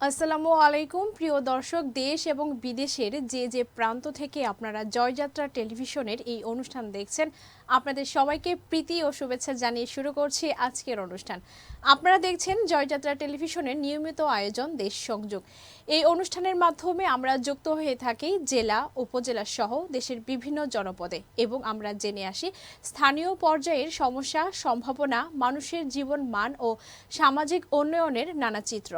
আসসালামু আলাইকুম, প্রিয় দর্শক, দেশ এবং বিদেশের যে যে প্রান্ত থেকে আপনারা জয়যাত্রা টেলিভিশনের এই অনুষ্ঠান দেখছেন, আপনাদের সবাইকে প্রীতি ও শুভেচ্ছা জানিয়ে শুরু করছি আজকের অনুষ্ঠান। আপনারা দেখছেন জয়যাত্রা টেলিভিশনের নিয়মিত আয়োজন দেশ সংযোগ। এই অনুষ্ঠানের মাধ্যমে আমরা যুক্ত হয়ে থাকি জেলা, উপজেলা সহ দেশের বিভিন্ন জনপদে এবং আমরা জেনে আসি স্থানীয় পর্যায়ের সমস্যা, সম্ভাবনা, মানুষের জীবন মান ও সামাজিক উন্নয়নের নানা চিত্র।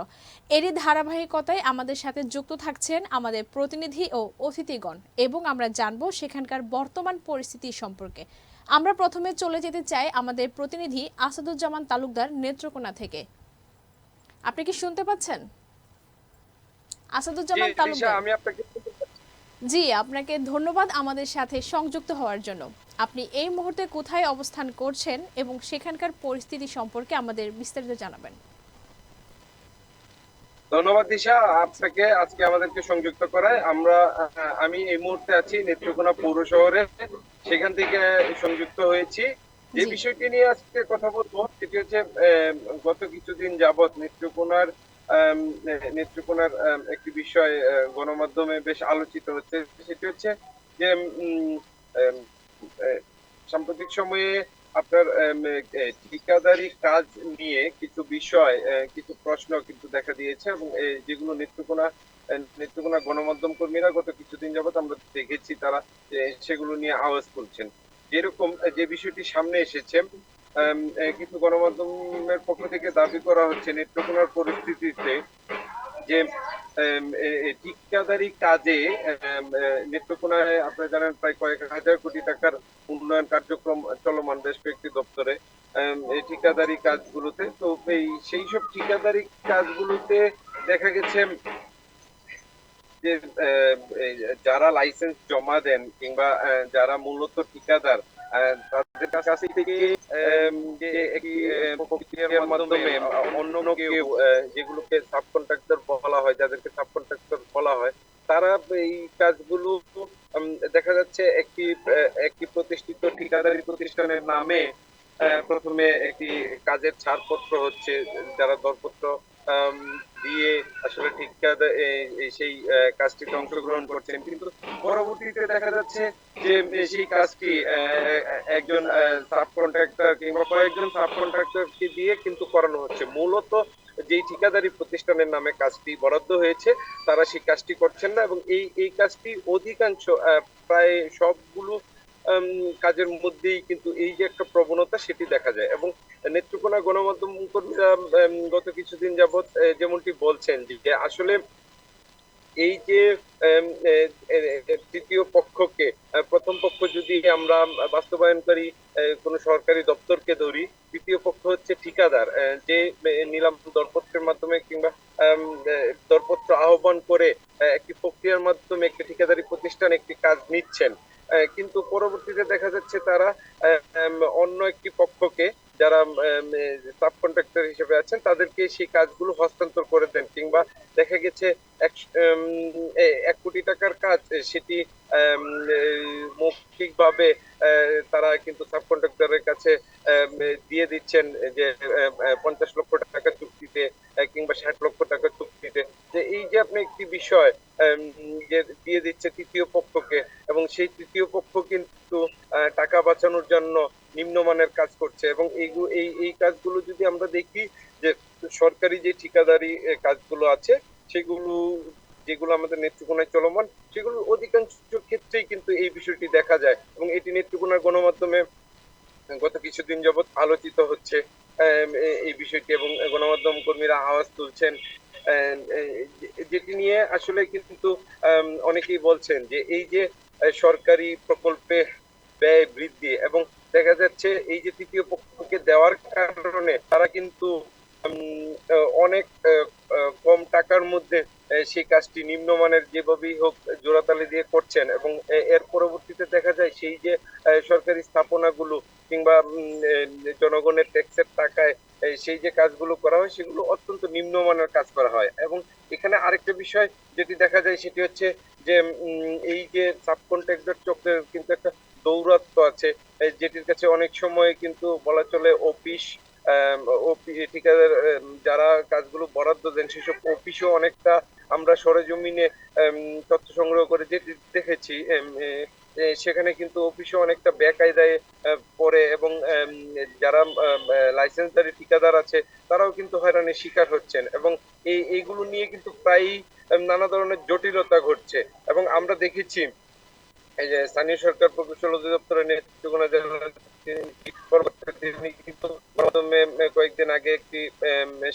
এরই ধারাবাহিকতায় আমাদের সাথে যুক্ত থাকছেন আমাদের প্রতিনিধি ও অতিথিগণ এবং আমরা জানব সেখানকার বর্তমান পরিস্থিতি সম্পর্কে। আমরা প্রথমে চলে যেতে চাই আমাদের প্রতিনিধি আসাদুজ্জামান তালুকদার নেত্রকোনা থেকে। আপনি কি শুনতে পাচ্ছেন? আসাদুজ্জামান তালুকদার। আমি আপনাকে জি আপনাকে ধন্যবাদ আমাদের সাথে সংযুক্ত হওয়ার জন্য। আপনি এই মুহূর্তে কোথায় অবস্থান করছেন এবং সেখানকার পরিস্থিতি সম্পর্কে আমাদের বিস্তারিত জানাবেন। ধন্যবাদ দিশা। আপনাকে আজকে আমাদেরকে সংযুক্ত করায়। আমরা আমি এই মুহূর্তে আছি নেত্রকোনা পৌর শহরে। সেখান থেকে সংযুক্ত হয়েছি। যে বিষয়টি নিয়ে আজকে কথা বলব সেটি হচ্ছে গত কিছুদিন যাবৎ নেত্রকোনার নেত্রকোনার একটি বিষয় গণমাধ্যমে বেশ আলোচিত হচ্ছে। সেটি হচ্ছে যে সাম্প্রতিক সময়ে আপনার ঠিকাদারি কাজ নিয়ে কিছু বিষয় কিছু প্রশ্ন কিন্তু দেখা দিয়েছে এবং যেগুলো নেত্রকোনা নেত্রকোনা গণমাধ্যম কর্মীরা গত কিছুদিন যাবত আমরা দেখেছি তারা সেগুলো নিয়ে আওয়াজ তুলছেন। যেরকম যে বিষয়টি সামনে এসেছে কিছু গণমাধ্যমের পক্ষ থেকে দাবি করা হচ্ছে, নেত্রকোনার পরিস্থিতিতে যে ঠিকাদারি কাজে নেত্রকোনায় আপনারা জানেন প্রায় কয়েক হাজার কোটি টাকার উন্নয়ন কার্যক্রম চলমান বেশ কয়েকটি দপ্তরে ঠিকাদারি কাজগুলোতে। তো এই সেই সব ঠিকাদারি কাজগুলোতে দেখা গেছে যে যারা লাইসেন্স জমা দেন কিংবা যারা মূলত ঠিকাদার তাদের থেকে প্রক্রিয়ার মাধ্যমে অন্য কেউ যেগুলোকে সাব কন্ট্রাক্টর বলা হয় যাদেরকে সাব কন্ট্রাক্টর বলা হয় তারা এই কাজগুলো দেখা যাচ্ছে একটি একটি প্রতিষ্ঠিত ঠিকাদারি প্রতিষ্ঠানের নামে প্রথমে একটি কাজের ছাড়পত্র হচ্ছে যারা দরপত্র দিয়ে আসলে এই সেই কাজটিতে অংশগ্রহণ করছেন। কিন্তু পরবর্তীতে দেখা যাচ্ছে যে সেই কাজটি একজন সাব কন্ট্রাক্টর কিংবা কয়েকজন সাব কন্ট্রাক্টরকে দিয়ে কিন্তু করানো হচ্ছে। মূলত যেই ঠিকাদারি প্রতিষ্ঠানের নামে কাজটি বরাদ্দ হয়েছে, তারা সেই কাজটি করছেন না এবং এই এই কাজটি অধিকাংশ প্রায় সবগুলো কাজের মধ্যেই কিন্তু এই যে একটা প্রবণতা সেটি দেখা যায়। এবং নেত্রকোনা গণমাধ্যম কর্মীরা গত কিছুদিন যাবৎ যেমনটি বলছেন যে আসলে এই যে তৃতীয় পক্ষকে প্রথম পক্ষ যদি আমরা বাস্তবায়নকারী কোনো সরকারি দপ্তরকে ধরি, দ্বিতীয় পক্ষ হচ্ছে ঠিকাদার যে নিলাম দরপত্রের মাধ্যমে কিংবা দরপত্র আহ্বান করে একটি প্রক্রিয়ার মাধ্যমে একটি ঠিকাদারি প্রতিষ্ঠান একটি কাজ নিচ্ছেন। পরবর্তীতে দেখা যাচ্ছে তারা অন্য একটি পক্ষকে যারা সাব কন্ট্রাক্টর হিসেবে আছেন, তাদেরকে সেই কাজগুলো হস্তান্তর করে দেন কিংবা দেখা গেছে এক কোটি টাকার কাজ সেটি মৌখিকভাবে তারা কিন্তু সাব কন্ট্রাক্টরের কাছে দিয়ে দিচ্ছেন যে পঞ্চাশ লক্ষ টাকা চুক্তিতে কিংবা ষাট লক্ষ টাকা চুক্তিতে। যে এই যে আপনি একটি বিষয় যে দিয়ে দিচ্ছে তৃতীয় পক্ষকে এবং সেই তৃতীয় পক্ষ কিন্তু টাকা বাঁচানোর জন্য নিম্নমানের কাজ করছে। এবং এই এই কাজগুলো যদি আমরা দেখি যে সরকারি যে ঠিকাদারি কাজগুলো আছে, সেগুলো, যেগুলো আমাদের নেত্রকোনায় চলমান সেগুলো অধিকাংশ ক্ষেত্রেই কিন্তু এই বিষয়টি দেখা যায়। এবং এটি নেত্রকোনার গণমাধ্যমে গত কিছুদিন যাবৎ আলোচিত হচ্ছে এই বিষয়টি এবং গণমাধ্যম কর্মীরা আওয়াজ তুলছেন। যেটি নিয়ে আসলে কিন্তু অনেকেই বলছেন যে এই যে সরকারি প্রকল্পে ব্যয় বৃদ্ধি এবং দেখা যাচ্ছে এই যে তৃতীয় পক্ষকে দেওয়ার কারণে তারা কিন্তু অনেক কম টাকার মধ্যে সেই কাজটি নিম্নমানের যেভাবেই হোক জোড়াতালি দিয়ে করছেন এবং এর পরবর্তীতে দেখা যায় সেই যে সরকারি স্থাপনাগুলো কিংবা জনগণের ট্যাক্সের টাকায় সেই যে কাজগুলো করা হয় সেগুলো অত্যন্ত নিম্নমানের কাজ করা হয় এবং এখানে আরেকটা বিষয় যেটি দেখা যায় সেটি হচ্ছে যে এই যে সাব কন্ট্রাক্টর চক্রের কিন্তু একটা দৌরাত্ম আছে যেটির কাছে অনেক সময় কিন্তু বলা চলে অফিস ঠিকাদার যারা কাজগুলো বরাদ্দ দেন সেসব অফিসও অনেকটা আমরা সরেজমিনে তথ্য সংগ্রহ করে যেটি দেখেছি সেখানে কিন্তু অফিসে অনেকটা বেকায়দায় পড়ে এবং যারা লাইসেন্সধারী ঠিকাদার আছে, তারাও কিন্তু হয়রানির শিকার হচ্ছেন এবং এই, এইগুলো নিয়ে কিন্তু প্রায়ই নানা ধরনের জটিলতা ঘটছে এবং আমরা দেখেছি যে স্থানীয় সরকার প্রকৌশল অধিদপ্তরের কিন্তু গণমাধ্যমে কয়েকদিন আগে একটি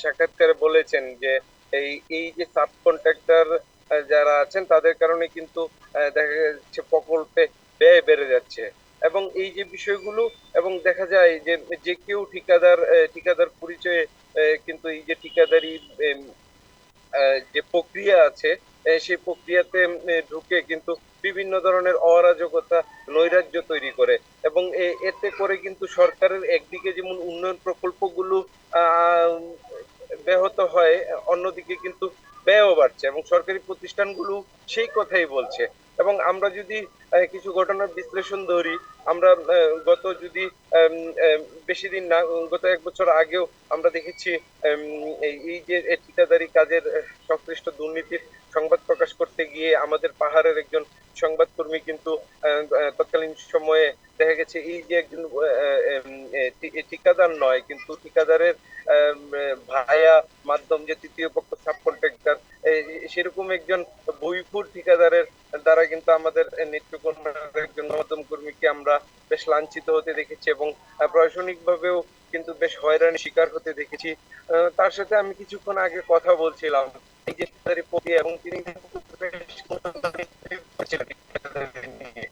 সাক্ষাৎকারে বলেছেন যে এই এই যে সাব কন্ট্রাক্টর যারা আছেন, তাদের কারণে কিন্তু দেখা যাচ্ছে প্রকল্পে ব্যয় বেড়ে যাচ্ছে। এবং এই যে বিষয়গুলো, এবং দেখা যায় যে যে কেউ ঠিকাদার ঠিকাদার পরিচয়ে কিন্তু এই যে ঠিকাদারি যে প্রক্রিয়া আছে সেই প্রক্রিয়াতে ঢুকে কিন্তু বিভিন্ন ধরনের অরাজকতা, নৈরাজ্য তৈরি করে। এবং এতে করে কিন্তু সরকারের একদিকে যেমন উন্নয়ন প্রকল্পগুলো ব্যাহত হয়, অন্যদিকে কিন্তু ব্যয়ও বাড়ছে এবং সরকারি প্রতিষ্ঠানগুলো সেই কথাই বলছে। এবং আমরা যদি কিছু ঘটনার বিশ্লেষণ ধরি, আমরা গত যদি বেশি দিন না, গত এক বছর আগেও আমরা দেখেছি এই যে ঠিকাদারি কাজের সংশ্লিষ্ট দুর্নীতির সংবাদ প্রকাশ করতে গিয়ে আমাদের পাহাড়ের একজন সংবাদকর্মী কিন্তু তৎকালীন সময়ে দেখা গেছে, এই যে একজন ঠিকাদার নয়, কিন্তু ঠিকাদারের ভায়া মাধ্যম যে তৃতীয় পক্ষ সাব কন্ট্রাক্টর সেরকম একজন বইপুর ঠিকাদারের দ্বারা কিন্তু আমাদের নেত্রকোনার একজন গণমাধ্যম কর্মীকে আমরা বেশ লাঞ্ছিত হতে দেখেছি এবং প্রশাসনিক ভাবেও কিন্তু বেশ হয়রানি শিকার হতে দেখেছি। তার সাথে আমি কিছুক্ষণ আগে কথা বলছিলাম। এবং তিনি কিন্তু বেশ করছিলেন ঠিকাদারি নিয়ে।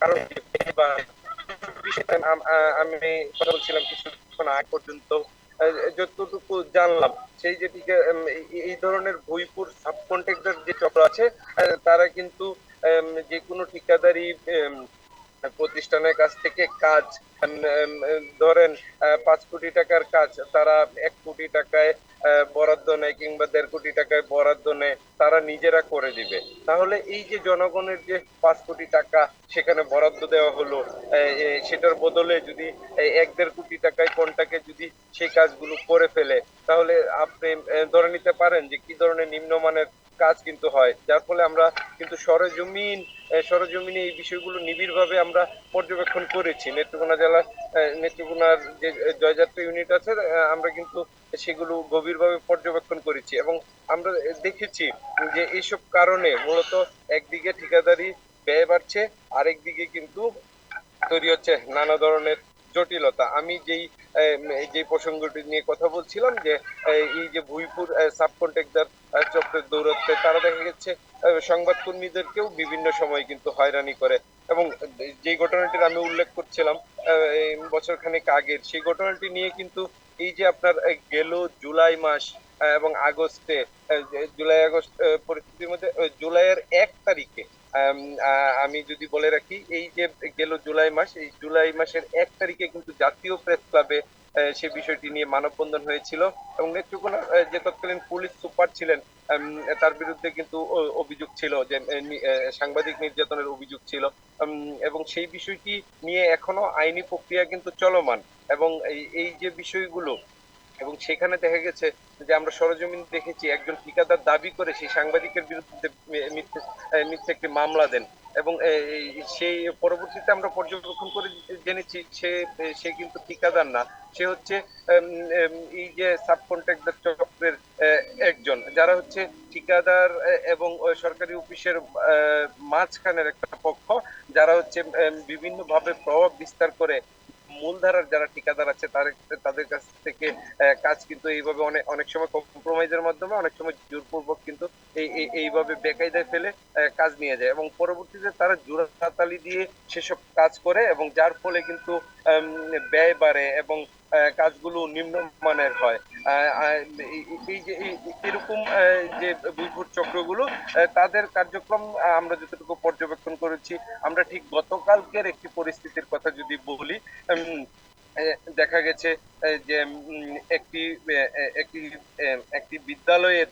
কারণ বা বিষয়টা আম- আ- আমি কথা বলছিলাম কিছুক্ষণ আগ পর্যন্ত। যতটুকু জানলাম, সেই যে ঠিক এই- ধরনের ভুইপুর সাব কন্ট্রাক্টর যে চক্র আছে তারা কিন্তু যে কোনো ঠিকাদারি প্রতিষ্ঠানের কাছ থেকে কাজ ধরেন পাঁচ কোটি টাকার কাজ, তারা এক কোটি টাকায় বরাদ্দ নেয় কিংবা দেড় কোটি টাকায় বরাদ্দ নেয়, তারা নিজেরা করে দিবে। তাহলে এই যে জনগণের যে পাঁচ কোটি টাকা সেখানে বরাদ্দ দেওয়া হলো সেটার বদলে যদি এক দেড় কোটি টাকায় কোনটাকে যদি সেই কাজগুলো করে ফেলে, তাহলে আপনি ধরে নিতে পারেন যে কি ধরনের নিম্নমানের কাজ কিন্তু হয়, যার ফলে আমরা কিন্তু সরজমিন সরজমিনে এই বিষয়গুলো নিবিড়ভাবে আমরা পর্যবেক্ষণ করেছি। নেত্রকোনা জেলার নেত্রকোনার যে জয়যাত্রা ইউনিট আছে আমরা কিন্তু সেগুলো গভীরভাবে পর্যবেক্ষণ করেছি এবং আমরা দেখেছি যে এইসব কারণে মূলত একদিকে ঠিকাদারি ব্যয় বাড়ছে, আরেকদিকে কিন্তু তৈরি হচ্ছে নানা ধরনের জটিলতা। আমি যেই যে প্রসঙ্গটি নিয়ে কথা বলছিলাম যে এই যে ভুইপুর সাব কন্ট্রাক্টর চক্রের দৌরত্বে তারা দেখা গেছে সংবাদকর্মীদেরকেও বিভিন্ন সময় কিন্তু হয়রানি করে। এবং যে ঘটনাটির আমি উল্লেখ করছিলাম আহ, এই বছর খানেক আগের সেই ঘটনাটি নিয়ে কিন্তু এই যে আপনার গেল জুলাই মাস এবং আগস্টে জুলাই আগস্ট পরিস্থিতির মধ্যে জুলাইয়ের এক তারিখে আম, যদি বলে রাখি এই যে গেল জুলাই মাস এই জুলাই মাসের এক তারিখে কিন্তু জাতীয় প্রেস ক্লাবে সে বিষয়টি নিয়ে মানববন্ধন হয়েছিল এবং নেত্রকোনার আহ, যে তৎকালীন পুলিশ সুপার ছিলেন তার বিরুদ্ধে কিন্তু অভিযোগ ছিল যে সাংবাদিক নির্যাতনের অভিযোগ ছিল। এবং সেই বিষয়টি নিয়ে এখনও আইনি প্রক্রিয়া কিন্তু চলমান এবং এই যে বিষয়গুলো এবং সেখানে দেখা গেছে যে আমরা সরজমিন দেখেছি, একজন ঠিকাদার দাবি করে সেই সাংবাদিকের বিরুদ্ধে মিথ্যে একটি মামলা দেন এবং সেই পরবর্তীতে আমরা পর্যবেক্ষণ করে জেনেছি সে সে কিন্তু ঠিকাদার না। সে হচ্ছে এই যে সাব কন্ট্রাক্টর চক্রের একজন, যারা হচ্ছে ঠিকাদার এবং সরকারি অফিসের মাঝখানের একটা পক্ষ, যারা হচ্ছে বিভিন্নভাবে প্রভাব বিস্তার করে মূলধারার যারা ঠিকাদার আছে তাদের কাছ থেকে কাজ কিন্তু এইভাবে অনেক অনেক সময় কম্প্রোমাইজের মাধ্যমে, অনেক সময় জোরপূর্বক কিন্তু এই, এই- এইভাবে বেকায়দায় ফেলে কাজ নিয়ে যায়। এবং পরবর্তীতে তারা জোড়াতালি দিয়ে সেসব কাজ করে এবং যার ফলে কিন্তু ব্যয় বাড়ে এবং কাজগুলো নিম্নমানের হয়। এই- যে এরকম যে বুঝভুট চক্রগুলো তাদের কার্যক্রম আমরা যতটুকু পর্যবেক্ষণ করেছি, আমরা ঠিক গতকালকের একটি পরিস্থিতির কথা যদি বলি দেখা গেছে যে একটি একটি একটি বিদ্যালয়ের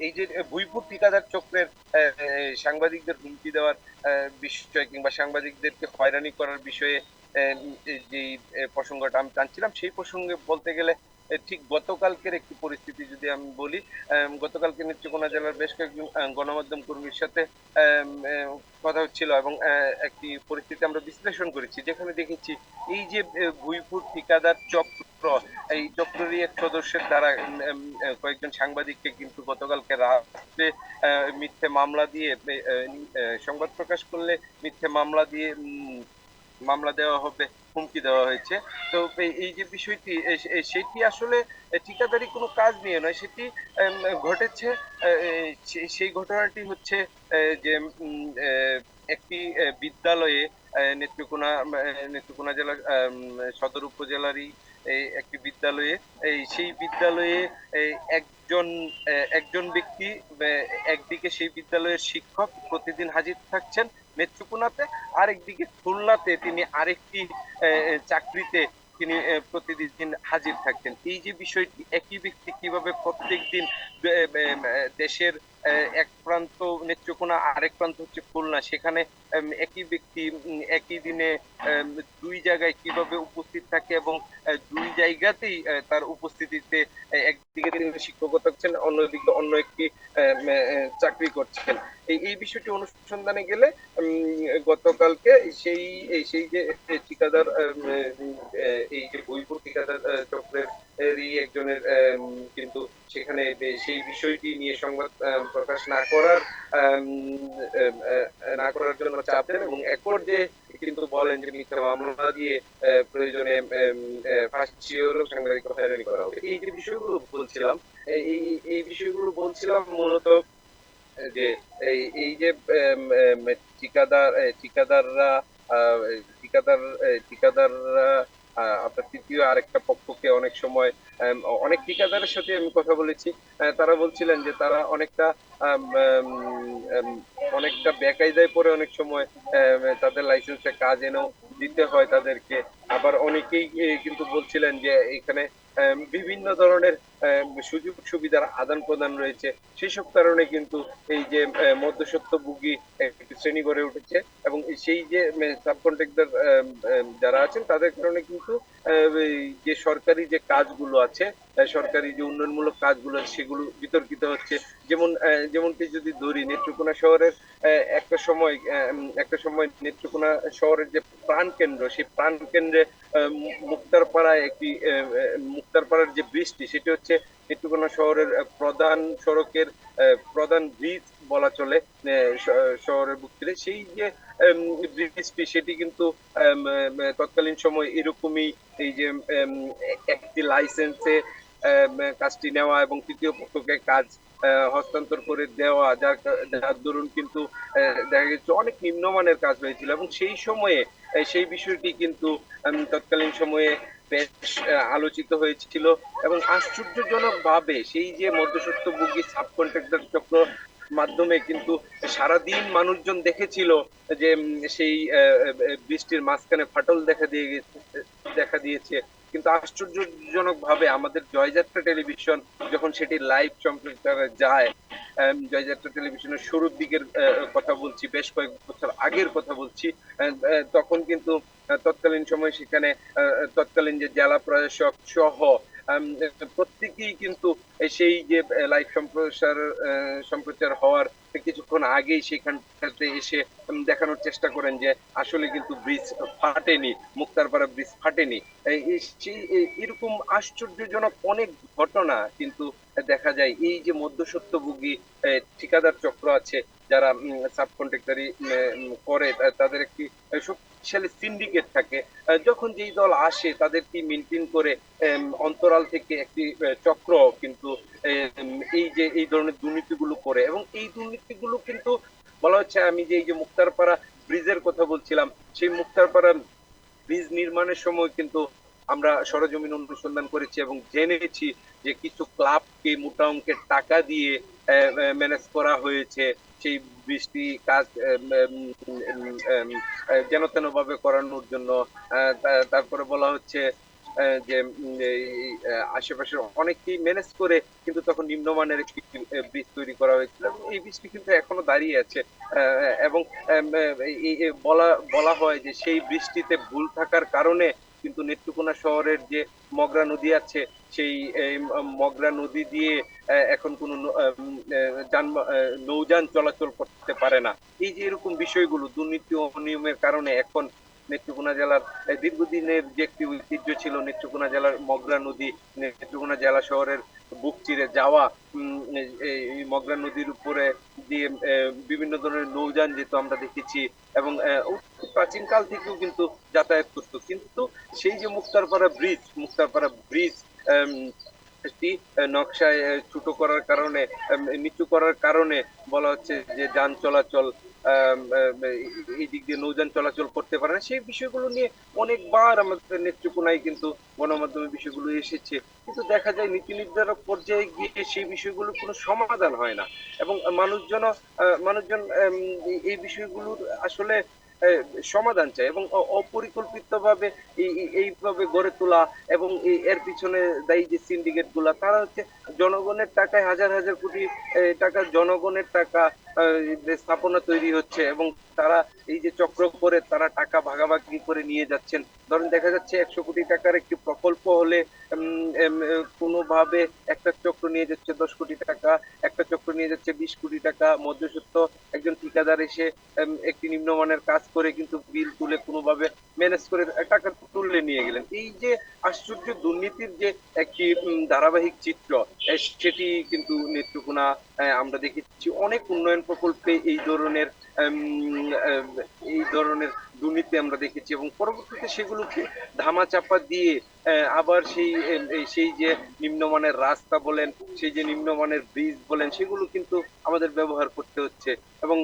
এই যে ভুইপুর ঠিকাদার চক্রের সাংবাদিকদের হুমকি দেওয়ার বিষয় কিংবা সাংবাদিকদেরকে হয়রানি করার বিষয়ে আহ, যে প্রসঙ্গটা আমি টানছিলাম সেই প্রসঙ্গে বলতে গেলে ঠিক গতকালকের একটি পরিস্থিতি যদি আমি বলি গতকালকে নেত্রকোনা জেলার বেশ কয়েকজন গণমাধ্যম কর্মীর সাথে কথা হচ্ছিল এবং একটি পরিস্থিতি আমরা বিশ্লেষণ করেছি যেখানে দেখেছি এই যে ভুইপুর ঠিকাদার চক্র এই চক্রেরই এক সদস্যের দ্বারা কয়েকজন সাংবাদিককে কিন্তু গতকালকে রাত্রে মিথ্যে মামলা দিয়ে সংবাদ প্রকাশ করলে মিথ্যে মামলা দিয়ে মামলা দেওয়া হবে, হুমকি দেওয়া হয়েছে। তো এই- যে বিষয়টি সেটি আসলে ঠিকাদারি কোনো কাজ নিয়ে নয়, সেটি ঘটেছে সেই ঘটনাটি হচ্ছে যে একটি বিদ্যালয়ে নেত্রকোনা নেত্রকোনা জেলার সদর উপজেলারই এই একটি বিদ্যালয়ে এই সেই বিদ্যালয়ে এই একজন একজন ব্যক্তি একদিকে সেই বিদ্যালয়ের শিক্ষক প্রতিদিন হাজির থাকছেন নেত্রকোনাতে আরেকদিকে খুলনাতে তিনি আরেকটি চাকরিতে তিনি প্রতিদিন হাজির থাকতেন এই যে বিষয়টি একই ব্যক্তি কীভাবে প্রত্যেকদিন আহ, আহ, দেশের এক প্রান্ত নেত্রকোনা আরেক প্রান্ত হচ্ছে খুলনা সেখানে একই ব্যক্তি একই দিনে দুই জায়গায় কীভাবে উপস্থিত থাকে এবং দুই জায়গাতেই তার উপস্থিতিতে একদিকে তিনি শিক্ষকতা করছেন, অন্যদিকে অন্য একটি চাকরি করছেন। এই বিষয়টি অনুসন্ধানে গেলে গতকালকে সেই সেই যে ঠিকাদার এই যে বইপুর ঠিকাদার চক্রের একজনের কিন্তু সেখানে সেই বিষয়টি নিয়ে সংবাদ প্রকাশ না করার না করার জন্য চাপ দেন এবং এক পর্যায়ে কিন্তু বলেন যে মিথ্যা মামলা দিয়ে প্রয়োজনে ফাঁসি হলেও সাংবাদিক হয়রানি করা হবে। এই যে বিষয়গুলো বলছিলাম, এই, এই- বিষয়গুলো বলছিলাম মূলত যে এই এই যে ঠিকাদার ঠিকাদাররা ঠিকাদার ঠিকাদাররা আপনার তৃতীয় আরেকটা পক্ষকে অনেক সময় অনেক ঠিকাদারের সাথে আমি কথা বলেছি। তারা বলছিলেন যে তারা অনেকটা অনেকটা বেকায়দায় পরে অনেক সময় তাদের লাইসেন্সে কাজ এনেও দিতে হয় তাদেরকে। আবার অনেকেই কিন্তু বলছিলেন যে এখানে বিভিন্ন ধরনের সুযোগ সুবিধার আদান প্রদান রয়েছে। সেই সব কারণে কিন্তু এই যে মধ্যস্বত্বভোগী শ্রেণি গড়ে উঠেছে এবং সেই যে সাবকন্ট্রাক্টর যারা আছেন, তাদের কারণে কিন্তু যে সরকারি যে কাজগুলো আছে সরকারি যে উন্নয়নমূলক কাজগুলো সেগুলো বিতর্কিত হচ্ছে। যেমন যেমনটি যদি ধরি, নেত্রকোনা শহরের একটা সময় একটা সময় নেত্রকোনা শহরের যে প্রাণ কেন্দ্র, সেই প্রাণ কেন্দ্রে মুক্তারপাড়ায় একটি মুক্তারপাড়ার যে বৃষ্টি সেটি হচ্ছে নেত্রকোনা শহরের প্রধান সড়কের প্রধান ব্রিজ বলা চলে শহরের বুক থেকে। সেই যে ব্রিজটি সেটি কিন্তু তৎকালীন সময় এরকমই এই যে একটি লাইসেন্সে কাজটি নেওয়া এবং তৃতীয় পক্ষকে কাজ হস্তান্তর করে দেওয়া, যার যার দরুন কিন্তু দেখা গেছে অনেক নিম্নমানের কাজ হয়েছিল এবং সেই সময়ে সেই বিষয়টি কিন্তু তৎকালীন সময়ে বেশ আলোচিত হয়েছিল এবং আশ্চর্যজনক ভাবে সেই যে মধ্যস্বত্বভোগী সাবকন্ট্রাক্টর চক্র মাধ্যমে কিন্তু সারাদিন মানুষজন দেখেছিল যে সেই বৃষ্টির মাঝখানে ফাটল দেখা দিয়ে দেখা দিয়েছে। কিন্তু আশ্চর্যজনক ভাবে আমাদের জয়যাত্রা টেলিভিশন যখন সেটি লাইভ সম্প্রচারে যায় জয়যাত্রা টেলিভিশনের শুরুর দিকের কথা বলছি, বেশ কয়েক বছর আগের কথা বলছি তখন কিন্তু তৎকালীন সময় সেখানে তৎকালীন যে জেলা প্রশাসক সহ প্রত্যেকেই কিন্তু সেই যে লাইভ সম্প্রচার সম্প্রচার হওয়ার কিছুক্ষণ আগেই সেখানটাতে এসে দেখানোর চেষ্টা করেন যে আসলে কিন্তু ব্রিজ ফাটেনি মুক্তারপাড়া ব্রিজ ফাটেনি। এরকম আশ্চর্যজনক অনেক ঘটনা কিন্তু দেখা যায়। এই যে মধ্যস্বত্বভোগী আহ, ঠিকাদার চক্র আছে যারা সাব কন্ট্রাক্টারি করে তাদের একটি শক্তিশালী সিন্ডিকেট থাকে যখন যেই দল আসে তাদেরকে মেনটেন করে অন্তরাল থেকে একটি চক্র কিন্তু এই যে, এই ধরনের দুর্নীতিগুলো করে। এবং এই দুর্নীতিগুলো কিন্তু বলা হচ্ছে, আমি যে, এই যে মুক্তারপাড়া ব্রিজের কথা বলছিলাম, সেই মুক্তারপাড়া ব্রিজ নির্মাণের সময় কিন্তু আমরা সরজমিন অনুসন্ধান করেছি এবং জেনেছি যে কিছু ক্লাবকে মোটা অঙ্কের টাকা দিয়ে ম্যানেজ করা হয়েছে। সেই বৃষ্টি কাজ যেন তেন ভাবে করানোর জন্য তারপরে বলা হচ্ছে যে আশেপাশের অনেককেই ম্যানেজ করে কিন্তু তখন নিম্নমানের একটি ব্রিজ তৈরি করা হয়েছিল। এই ব্রিজটি কিন্তু এখনও দাঁড়িয়ে আছে। এবং বলা বলা হয় যে সেই বৃষ্টিতে ভুল থাকার কারণে কিন্তু নেত্রকোনা শহরের যে মগরা নদী আছে, সেই মগরা নদী দিয়ে এখন কোনো নৌযান চলাচল করতে পারে না। এই যে এরকম বিষয়গুলো, দুর্নীতি অনিয়মের কারণে এখন নেত্রকোনা জেলার দীর্ঘদিনের যে একটি ঐতিহ্য ছিল নেত্রকোনা জেলার মগরা নদী, নেত্রকোনা জেলা শহরের বুক চিরে যাওয়া এই মগরা নদীর উপরে দিয়ে বিভিন্ন ধরনের নৌযান যেত আমরা দেখেছি এবং প্রাচীনকাল থেকেও কিন্তু যাতায়াত করতো। কিন্তু সেই যে মুক্তারপাড়া ব্রিজ মুক্তারপাড়া ব্রিজ নকশায় ছোট করার কারণে নিচু করার কারণে বলা হচ্ছে যে যান চলাচল এই দিক দিয়ে নৌযান চলাচল করতে পারে না। সেই বিষয়গুলো নিয়ে অনেকবার আমাদের নেত্রকোনায় কিন্তু গণমাধ্যমে বিষয়গুলো এসেছে। কিন্তু দেখা যায় নীতি নির্ধারক পর্যায়ে গিয়ে সেই বিষয়গুলোর কোনো সমাধান হয় না। এবং মানুষজন মানুষজন এই- বিষয়গুলোর আসলে সমাধান চাই এবং অপরিকল্পিতভাবে এইভাবে গড়ে তোলা এবং এর পিছনে দায়ী যে সিন্ডিকেটগুলা, তারা হচ্ছে জনগণের টাকায় হাজার হাজার কোটি টাকা জনগণের টাকা স্থাপনা তৈরি হচ্ছে এবং তারা এই যে চক্র করে তারা টাকা ভাগাভাগি করে নিয়ে যাচ্ছেন। ধরেন দেখা যাচ্ছে একশো কোটি টাকার একটি প্রকল্প হলে কোনোভাবে একটা চক্র নিয়ে যাচ্ছে দশ কোটি টাকা, একটা চক্র নিয়ে যাচ্ছে বিশ কোটি টাকা মধ্যসত্ত্ব একজন ঠিকাদার এসে একটি নিম্নমানের কাজ করে কিন্তু বিল তুলে কোনোভাবে ম্যানেজ করে টাকা তুলে নিয়ে গেলেন। এই যে আশ্চর্য দুর্নীতির যে একটি ধারাবাহিক চিত্র সেটি কিন্তু নেত্রকোনা আমরা দেখেছি। অনেক উন্নয়ন প্রকল্পে এই ধরনের এই ধরনের দুর্নীতি আমরা দেখেছি এবং পরবর্তীতে সেগুলোকে ধামাচাপা দিয়ে আহ, আবার সেই সেই যে নিম্নমানের রাস্তা বলেন সেই যে নিম্নমানের ব্রিজ বলেন সেগুলো কিন্তু আমাদের ব্যবহার করতে হচ্ছে এবং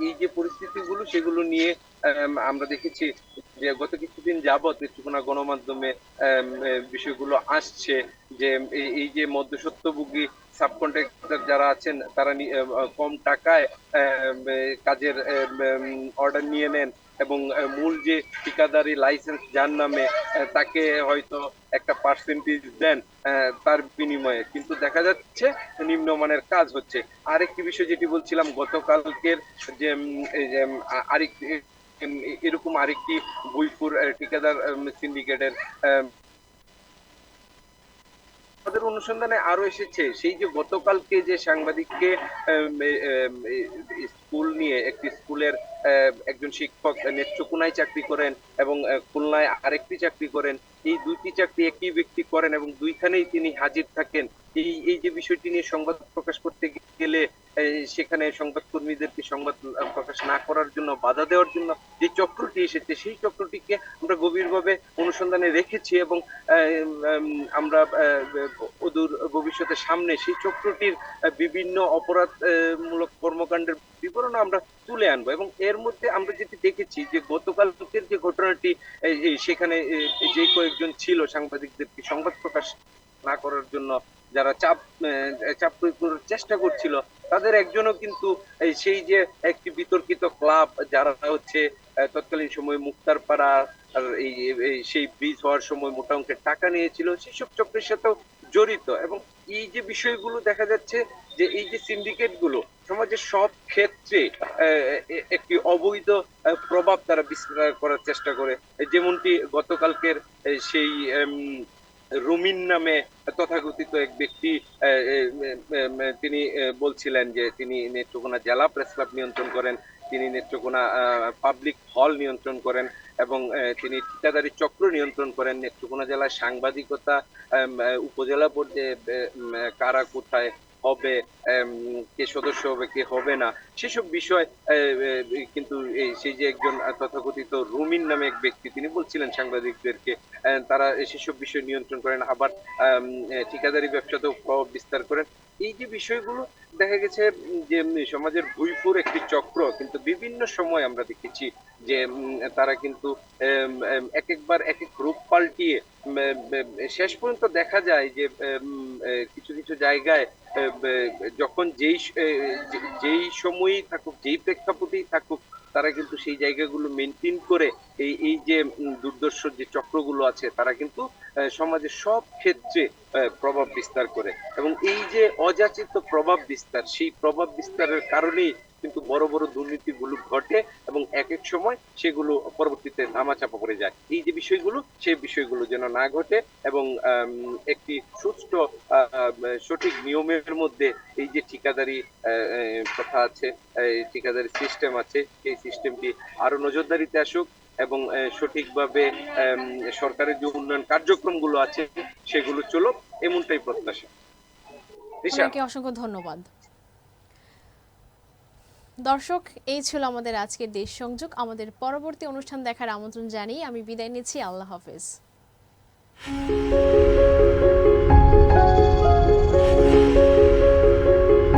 এই যে পরিস্থিতিগুলো সেগুলো নিয়ে আম, আমরা দেখেছি যে গত কিছুদিন যাবৎ নেত্রকোনা গণমাধ্যমে বিষয়গুলো আসছে যে এই যে মধ্যসত্ত্বভোগী সাবকন্ট্রাক্টর যারা আছেন, তারা কম টাকায় কাজের অর্ডার নিয়ে নেন এবং মূল যে ঠিকাদারি লাইসেন্স যার নামে তাকে হয়তো একটা পার্সেন্টেজ দেন তার বিনিময়ে। কিন্তু দেখা যাচ্ছে নিম্নমানের কাজ হচ্ছে। আরেকটি বিষয় যেটি বলছিলাম, গতকালকের যে আরেকটি এরকম আরেকটি বইপুর ঠিকাদার সিন্ডিকেটের আমাদের অনুসন্ধানে আরও এসেছে, সেই যে গতকালকে যে সাংবাদিককে স্কুল নিয়ে একটি স্কুলের একজন শিক্ষক নেত্রকোনায় চাকরি করেন এবং খুলনায় আরেকটি চাকরি করেন। এই দুইটি চাকরি একই ব্যক্তি করেন এবং দুইখানেই তিনি হাজির থাকেন। এই এই যে বিষয়টি নিয়ে সংবাদ প্রকাশ করতে গেলে সেখানে সংবাদ কর্মীদেরকে সংবাদ প্রকাশ না করার জন্য বাধা দেওয়ার জন্য যে চক্রটি এসেছে, সেই চক্রটিকে আমরা গভীরভাবে অনুসন্ধানে রেখেছি এবং আমরা অদূর ভবিষ্যতে সামনে সেই চক্রটির বিভিন্ন অপরাধ মূলক কর্মকাণ্ডের বিবরণ আমরা তুলে আনব। এবং এর মধ্যে আমরা যেটি দেখেছি যে গতকালকের যে ঘটনাটি সেখানে যে কয়েকজন ছিল সাংবাদিকদেরকে সংবাদ প্রকাশ না করার জন্য যারা চাপ চাপ প্রয়োগ করার চেষ্টা করছিল, তাদের একজনও কিন্তু সেই যে একটি বিতর্কিত ক্লাব, যারা হচ্ছে তৎকালীন সময় মুক্তারপাড়া আর এই সেই ব্রিজ হওয়ার সময় মোটা অঙ্কের টাকা নিয়েছিল, সেসব চক্রের সাথেও জড়িত। এবং এই যে বিষয়গুলো দেখা যাচ্ছে যে এই যে সিন্ডিকেটগুলো সমাজের সব ক্ষেত্রে একটি অবৈধ প্রভাব তারা বিস্তার করার চেষ্টা করে। যেমনটি গতকালকের সেই রুমিন নামে তথাকথিত এক ব্যক্তি তিনি বলছিলেন যে তিনি নেত্রকোনা জেলা প্রেস ক্লাব নিয়ন্ত্রণ করেন, তিনি নেত্রকোনা পাবলিক হল নিয়ন্ত্রণ করেন এবং তিনি ঠিকাদারি চক্র নিয়ন্ত্রণ করেন। নেত্রকোনা জেলায় সাংবাদিকতা উপজেলা পর্যায়ে কারা কোথায় হবে কে সদস্য হবে, কে হবে না, সেসব বিষয় কিন্তু সেই যে একজন তথাকথিত রুমিন নামে এক ব্যক্তি, তিনি বলছিলেন সাংবাদিকদেরকে তারা সেসব বিষয় নিয়ন্ত্রণ করেন, আবার ঠিকাদারি ব্যবসাতেও প্রভাব বিস্তার করেন। এই যে বিষয়গুলো, দেখা গেছে যে সমাজের ভুইপুর একটি চক্র, কিন্তু বিভিন্ন সময় আমরা দেখেছি যে তারা কিন্তু এক একবার এক এক রূপ পাল্টিয়ে শেষ পর্যন্ত দেখা যায় যে কিছু কিছু জায়গায় যখন যেই যেই সময়ই থাকুক, যেই প্রেক্ষাপটেই থাকুক, তারা কিন্তু সেই জায়গাগুলো মেনটেন করে, এই এই যে দুর্দর্শ যে চক্রগুলো আছে, তারা কিন্তু সমাজের সব ক্ষেত্রে প্রভাব বিস্তার করে। এবং এই যে অযাচিত প্রভাব বিস্তার, সেই প্রভাব বিস্তারের কারণেই কিন্তু বড় বড় দুর্নীতিগুলো ঘটে এবং এক এক সময় সেগুলো পরবর্তীতে ধামাচাপা পড়ে যায়। এই যে বিষয়গুলো, সেই বিষয়গুলো যেন না ঘটে এবং একটি সুষ্ঠু সঠিক নিয়মের মধ্যে এই যে ঠিকাদারি প্রথা আছে ঠিকাদারি সিস্টেম আছে এই সিস্টেমটি আরও নজরদারিতে আসুক এবং সঠিকভাবে সরকারের যে উন্নয়ন কার্যক্রমগুলো আছে সেগুলো চলুক, এমনটাই প্রত্যাশা। অসংখ্য ধন্যবাদ। দর্শক, এই ছিল আমাদের আজকের দেশ সংযোগ। আমাদের পরবর্তী অনুষ্ঠান দেখার আমন্ত্রণ জানিয়ে আমি বিদায় নিচ্ছি। আল্লাহ হাফেজ।